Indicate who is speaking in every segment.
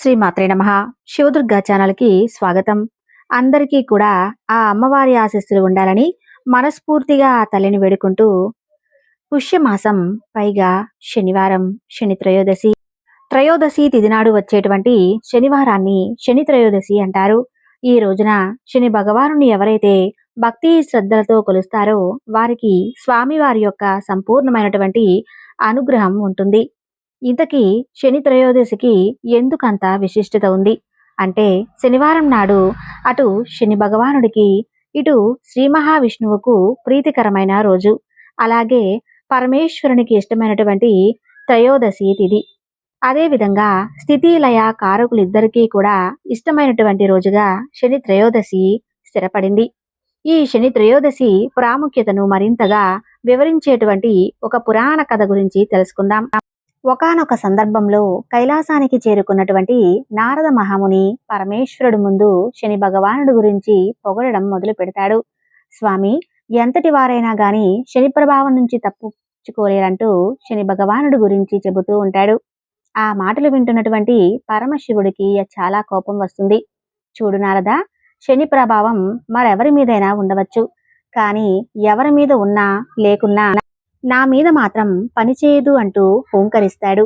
Speaker 1: శ్రీ మాత్రే నమ. శివదుర్గా ఛానల్కి స్వాగతం. అందరికీ కూడా ఆ అమ్మవారి ఆశస్సులు ఉండాలని మనస్ఫూర్తిగా ఆ తల్లిని వేడుకుంటూ పుష్యమాసం పైగా శనివారం శని త్రయోదశి. త్రయోదశి తిదినాడు వచ్చేటువంటి శనివారాన్ని శని త్రయోదశి అంటారు. ఈ రోజున శని భగవానుని ఎవరైతే భక్తి శ్రద్ధలతో కొలుస్తారో వారికి స్వామివారి యొక్క సంపూర్ణమైనటువంటి అనుగ్రహం ఉంటుంది. ఇంతకీ శని త్రయోదశికి ఎందుకంత విశిష్టత ఉంది? అంటే శనివారం నాడు అటు శని భగవానుడికి ఇటు శ్రీ మహావిష్ణువుకు ప్రీతికరమైన రోజు. అలాగే పరమేశ్వరునికి ఇష్టమైనటువంటి త్రయోదశి తిథి అదేవిధంగా స్థితి లయ కారకులిద్దరికీ కూడా ఇష్టమైనటువంటి రోజుగా శని త్రయోదశి స్థిరపడింది. ఈ శని త్రయోదశి ప్రాముఖ్యతను మరింతగా వివరించేటువంటి ఒక పురాణ కథ గురించి తెలుసుకుందాం. ఒకానొక సందర్భంలో కైలాసానికి చేరుకున్నటువంటి నారద మహాముని పరమేశ్వరుడు ముందు శని భగవానుడు గురించి పొగడడం మొదలు పెడతాడు. స్వామి ఎంతటి వారైనా గాని శని ప్రభావం నుంచి తప్పించుకోలేరంటూ శని భగవానుడు గురించి చెబుతూ ఉంటాడు. ఆ మాటలు వింటున్నటువంటి పరమశివుడికి చాలా కోపం వస్తుంది. చూడు నారద శని ప్రభావం మరెవరి మీదైనా ఉండవచ్చు. కానీ ఎవరి మీద ఉన్నా లేకున్నా నా మీద మాత్రం పనిచేయదు అంటూ హూంకరిస్తాడు.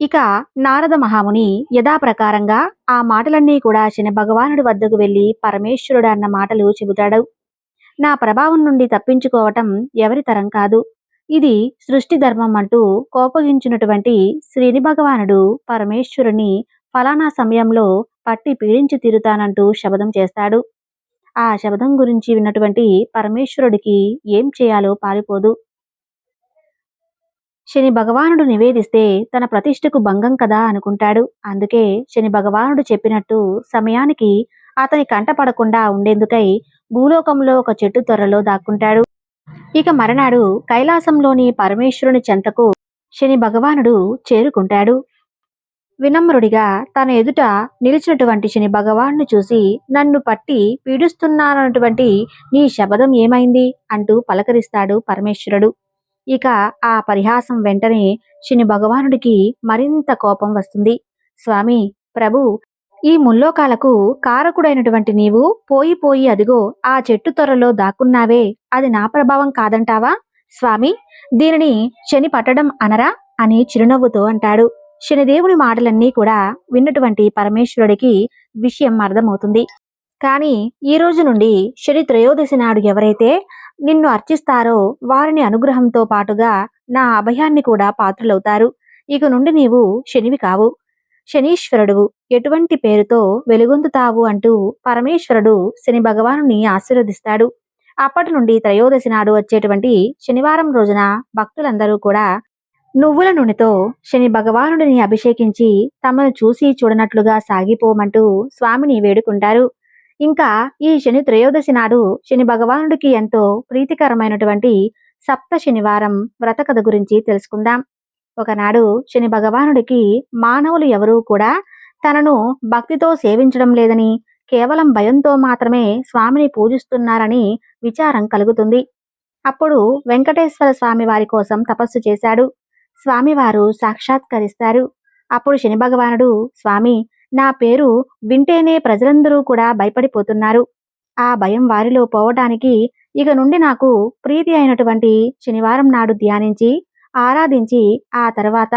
Speaker 1: ఇక నారద మహాముని యథాప్రకారంగా ఆ మాటలన్నీ కూడా శని భగవానుడి వద్దకు వెళ్ళి పరమేశ్వరుడు అన్న మాటలు చెబుతాడు. నా ప్రభావం నుండి తప్పించుకోవటం ఎవరి తరం కాదు. ఇది సృష్టి ధర్మం అంటూ కోపగించినటువంటి శ్రీని భగవానుడు పరమేశ్వరుని ఫలానా సమయంలో పట్టి పీడించి తీరుతానంటూ శబదం చేస్తాడు. ఆ శబదం గురించి విన్నటువంటి పరమేశ్వరుడికి ఏం చేయాలో పారిపోదు. శని భగవానుడు నివేదిస్తే తన ప్రతిష్టకు భంగం కదా అనుకుంటాడు. అందుకే శని భగవానుడు చెప్పినట్టు సమయానికి అతని కంట పడకుండా ఉండేందుకై భూలోకంలో ఒక చెట్టు త్వరలో దాక్కుంటాడు. ఇక మరనాడు కైలాసంలోని పరమేశ్వరుని చెంతకు శని భగవానుడు చేరుకుంటాడు. వినమ్రుడిగా తన ఎదుట నిలిచినటువంటి శని భగవాన్ను చూసి నన్ను పట్టి పీడిస్తున్నానటువంటి నీ శబదం ఏమైంది? అంటూ పలకరిస్తాడు పరమేశ్వరుడు. ఇక ఆ పరిహాసం వెంటనే శని భగవానుడికి మరింత కోపం వస్తుంది. స్వామి ప్రభు ఈ ముల్లోకాలకు కారకుడైనటువంటి నీవు పోయి పోయి అదిగో ఆ చెట్టు త్వరలో దాక్కున్నావే అది నా ప్రభావం కాదంటావా? స్వామి దీనిని శని పట్టడం అనరా? అని చిరునవ్వుతో అంటాడు. శనిదేవుని మాటలన్నీ కూడా విన్నటువంటి పరమేశ్వరుడికి విషయం అర్థమవుతుంది. కానీ ఈ రోజు నుండి శని త్రయోదశి నాడు ఎవరైతే నిన్ను అర్చిస్తారో వారిని అనుగ్రహంతో పాటుగా నా అభయాన్ని కూడా పాత్రులవుతారు. ఇక నుండి నీవు శనివి కావు. శనీశ్వరుడు ఎటువంటి పేరుతో వెలుగొందుతావు అంటూ పరమేశ్వరుడు శని భగవానుని ఆశీర్వదిస్తాడు. అప్పటి నుండి త్రయోదశి నాడు వచ్చేటువంటి శనివారం రోజున భక్తులందరూ కూడా నువ్వుల నూనెతో శని భగవానుడిని అభిషేకించి తమను చూసి చూడనట్లుగా సాగిపోమంటూ స్వామిని వేడుకుంటారు. ఇంకా ఈ శని త్రయోదశి నాడు శని భగవానుడికి ఎంతో ప్రీతికరమైనటువంటి సప్త శనివారం వ్రత కథ గురించి తెలుసుకుందాం. ఒకనాడు శని భగవానుడికి మానవులు ఎవరూ కూడా తనను భక్తితో సేవించడం లేదని కేవలం భయంతో మాత్రమే స్వామిని పూజిస్తున్నారని విచారం కలుగుతుంది. అప్పుడు వెంకటేశ్వర స్వామి వారి కోసం తపస్సు చేశాడు. స్వామివారు సాక్షాత్కరిస్తారు. అప్పుడు శని భగవానుడు స్వామి నా పేరు వింటేనే ప్రజలందరూ కూడా భయపడిపోతున్నారు. ఆ భయం వారిలో పోవటానికి ఇక నుండి నాకు ప్రీతి అయినటువంటి శనివారం నాడు ధ్యానించి ఆరాధించి ఆ తర్వాత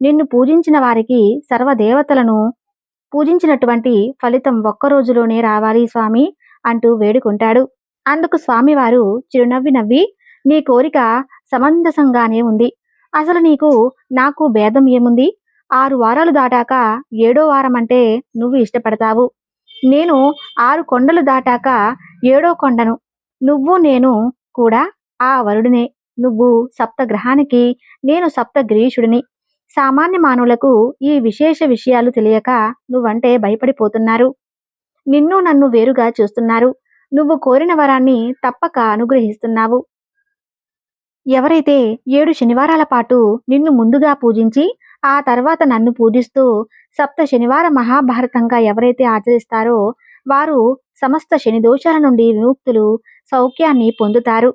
Speaker 1: నిన్ను పూజించిన వారికి సర్వదేవతలను పూజించినటువంటి ఫలితం ఒక్క రోజులోనే రావాలి స్వామి అంటూ వేడుకుంటాడు. అందుకు స్వామివారు చిరునవ్వి నవ్వి నీ కోరిక సమంజసంగానే ఉంది. అసలు నీకు నాకు భేదం ఏముంది? ఆరు వారాలు దాటాక ఏడో వారం అంటే నువ్వు ఇష్టపడతావు. నేను ఆరు కొండలు దాటాక ఏడో కొండను. నువ్వు నేను కూడా ఆ వరుడినే. నువ్వు సప్తగ్రహానికి నేను సప్తగ్రీషుడిని. సామాన్య మానవులకు ఈ విశేష విషయాలు తెలియక నువ్వంటే భయపడిపోతున్నారు. నిన్ను నన్ను వేరుగా చూస్తున్నారు. నువ్వు కోరిన వరాన్ని తప్పక అనుగ్రహిస్తున్నావు. ఎవరైతే ఏడు శనివారాల పాటు నిన్ను ముందుగా పూజించి ఆ తర్వాత నన్ను పూజిస్తూ సప్త శనివార మహాభారతంగా ఎవరైతే ఆచరిస్తారో వారు సమస్త శని దోషాల నుండి విముక్తులు సౌఖ్యాన్ని పొందుతారు.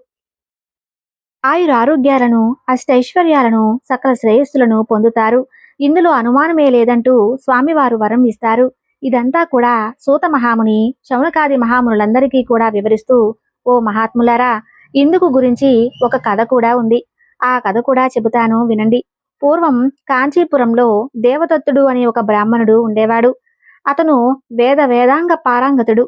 Speaker 1: ఆయురారోగ్యాలను అష్టైశ్వర్యాలను సకల శ్రేయస్సులను పొందుతారు. ఇందులో అనుమానమే లేదంటూ స్వామివారు వరం ఇస్తారు. ఇదంతా కూడా సూత మహాముని శౌనకాది మహామునులందరికీ కూడా వివరిస్తూ ఓ మహాత్ములారా ఇందుకు గురించి ఒక కథ కూడా ఉంది. ఆ కథ కూడా చెబుతాను వినండి. పూర్వం కాంచీపురంలో దేవదత్తుడు అనే ఒక బ్రాహ్మణుడు ఉండేవాడు. అతను వేద వేదాంగ పారాంగతుడు.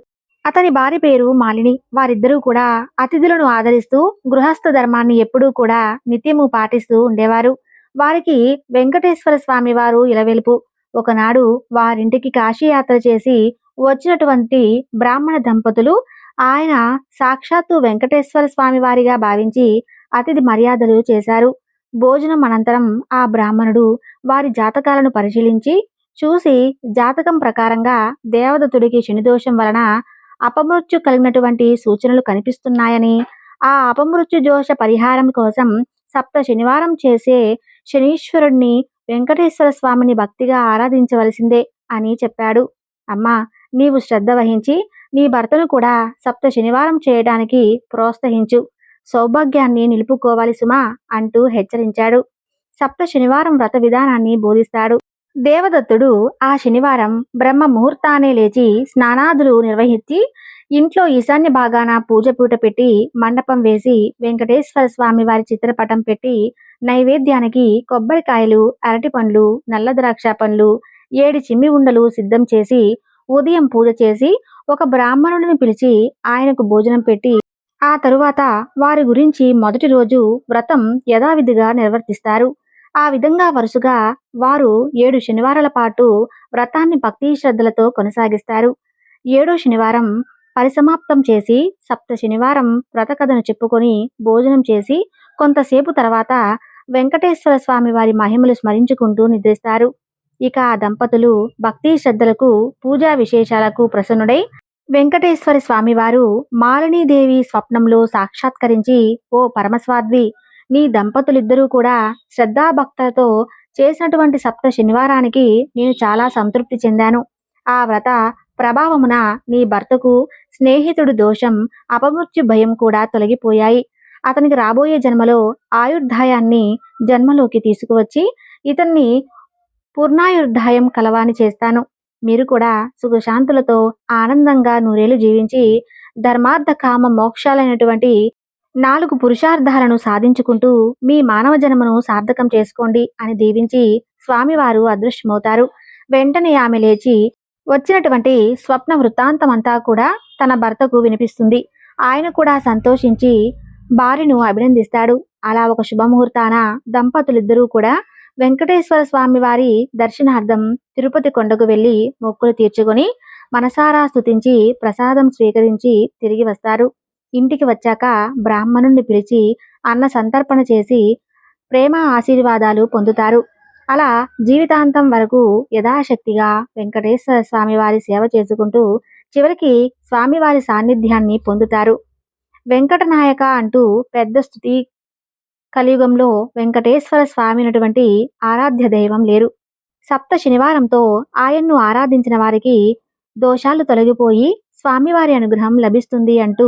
Speaker 1: అతని భార్య పేరు మాలిని. వారిద్దరూ కూడా అతిథులను ఆదరిస్తూ గృహస్థ ధర్మాన్ని ఎప్పుడూ కూడా నిత్యము పాటిస్తూ ఉండేవారు. వారికి వెంకటేశ్వర స్వామి వారు ఇలవెలుపు. ఒకనాడు వారింటికి కాశీయాత్ర చేసి వచ్చినటువంటి బ్రాహ్మణ దంపతులు ఆయన సాక్షాత్తు వెంకటేశ్వర స్వామి వారిగా భావించి అతిథి మర్యాదలు చేశారు. భోజనం అనంతరం ఆ బ్రాహ్మణుడు వారి జాతకాలను పరిశీలించి చూసి జాతకం ప్రకారంగా దేవదత్తుడికి శనిదోషం వలన అపమృత్యు కలిగినటువంటి సూచనలు కనిపిస్తున్నాయని ఆ అపమృత్యు దోష పరిహారం కోసం సప్త శనివారం చేసే శనీశ్వరుణ్ణి వెంకటేశ్వర స్వామిని భక్తిగా ఆరాధించవలసిందే అని చెప్పాడు. అమ్మా నీవు శ్రద్ధ వహించి నీ భర్తను కూడా సప్త శనివారం చేయడానికి ప్రోత్సహించు. సౌభాగ్యాన్ని నిలుపుకోవాలి సుమా అంటూ హెచ్చరించాడు. సప్త శనివారం వ్రత విధానాన్ని బోధిస్తాడు. దేవదత్తుడు ఆ శనివారం బ్రహ్మ ముహూర్తానే లేచి స్నానాదులు నిర్వహించి ఇంట్లో ఈశాన్య భాగాన పూజ పూట పెట్టి మండపం వేసి వెంకటేశ్వర స్వామి వారి చిత్రపటం పెట్టి నైవేద్యానికి కొబ్బరికాయలు అరటి పండ్లు నల్ల ద్రాక్ష పండ్లు ఏడు చిమ్మి ఉండలు సిద్ధం చేసి ఉదయం పూజ చేసి ఒక బ్రాహ్మణుడిని పిలిచి ఆయనకు భోజనం పెట్టి ఆ తరువాత వారి గురించి మొదటి రోజు వ్రతం యథావిధిగా నిర్వర్తిస్తారు. ఆ విధంగా వరుసగా వారు ఏడు శనివారాల పాటు వ్రతాన్ని భక్తి శ్రద్ధలతో కొనసాగిస్తారు. ఏడో శనివారం పరిసమాప్తం చేసి సప్త శనివారం వ్రత కథను చెప్పుకొని భోజనం చేసి కొంతసేపు తర్వాత వెంకటేశ్వర స్వామి వారి మహిమలు స్మరించుకుంటూ నిద్రిస్తారు. ఇక ఆ దంపతులు భక్తి శ్రద్ధలకు పూజా విశేషాలకు ప్రసన్నుడై వెంకటేశ్వర స్వామివారు మాలినీదేవి స్వప్నంలో సాక్షాత్కరించి ఓ పరమస్వాద్వి నీ దంపతులిద్దరూ కూడా శ్రద్ధాభక్తలతో చేసినటువంటి సప్త శనివారానికి నేను చాలా సంతృప్తి చెందాను. ఆ వ్రత ప్రభావమున నీ భర్తకు స్నేహితుడు దోషం అపమృత్యు భయం కూడా తొలగిపోయాయి. అతనికి రాబోయే జన్మలో ఆయుర్ధాయాన్ని జన్మలోకి తీసుకువచ్చి ఇతన్ని పూర్ణాయుర్ధాయం కలవాని చేస్తాను. మీరు కూడా సుఖశాంతులతో ఆనందంగా నూరేళ్ళు జీవించి ధర్మార్థ కామ మోక్షాలైనటువంటి నాలుగు పురుషార్థాలను సాధించుకుంటూ మీ మానవ జన్మను సార్థకం చేసుకోండి అని దీవించి స్వామివారు అదృశ్యమవుతారు. వెంటనే ఆమె లేచి వచ్చినటువంటి స్వప్న వృత్తాంతమంతా కూడా తన భర్తకు వినిపిస్తుంది. ఆయన కూడా సంతోషించి భార్యను అభినందిస్తాడు. అలా ఒక శుభముహూర్తాన దంపతులిద్దరూ కూడా వెంకటేశ్వర స్వామి వారి దర్శనార్థం తిరుపతి కొండకు వెళ్ళి మొక్కులు తీర్చుకొని మనసారా స్థుతించి ప్రసాదం స్వీకరించి తిరిగి వస్తారు. ఇంటికి వచ్చాక బ్రాహ్మణుణ్ణి పిలిచి అన్న సంతర్పణ చేసి ప్రేమ ఆశీర్వాదాలు పొందుతారు. అలా జీవితాంతం వరకు యథాశక్తిగా వెంకటేశ్వర స్వామి వారి సేవ చేసుకుంటూ చివరికి స్వామివారి సాన్నిధ్యాన్ని పొందుతారు. వెంకటనాయక అంటూ పెద్ద స్థుతి కలియుగంలో వెంకటేశ్వర స్వామి అటువంటి ఆరాధ్య దైవం లేరు. సప్త శనివారంతో ఆయన్ను ఆరాధించిన వారికి దోషాలు తొలగిపోయి స్వామివారి అనుగ్రహం లభిస్తుంది అంటూ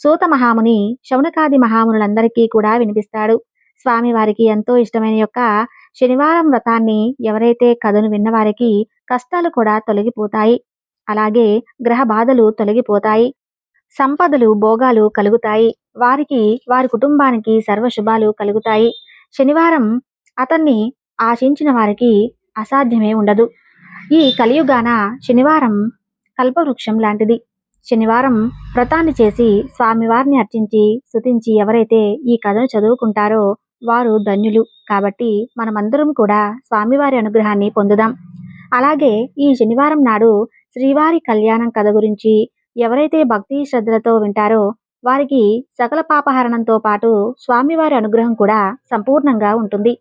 Speaker 1: సూత మహాముని శౌనకాది మహామునులందరికీ కూడా వినిపిస్తాడు. స్వామివారికి ఎంతో ఇష్టమైన యొక్క శనివారం వ్రతాన్ని ఎవరైతే కథను విన్నవారికి కష్టాలు కూడా తొలగిపోతాయి. అలాగే గ్రహ బాధలు తొలగిపోతాయి. సంపదలు భోగాలు కలుగుతాయి. వారికి వారి కుటుంబానికి సర్వశుభాలు కలుగుతాయి. శనివారం అతన్ని ఆశించిన వారికి అసాధ్యమే ఉండదు. ఈ కలియుగాన శనివారం కల్పవృక్షం లాంటిది. శనివారం వ్రతాన్ని చేసి స్వామివారిని అర్చించి స్తుతించి ఎవరైతే ఈ కథను చదువుకుంటారో వారు ధన్యులు. కాబట్టి మనమందరం కూడా స్వామివారి అనుగ్రహాన్ని పొందుదాం. అలాగే ఈ శనివారం నాడు శ్రీవారి కళ్యాణం కథ గురించి ఎవరైతే భక్తి శ్రద్ధలతో వింటారో వారికి సకల పాపహరణంతో పాటు స్వామివారి అనుగ్రహం కూడా సంపూర్ణంగా ఉంటుంది.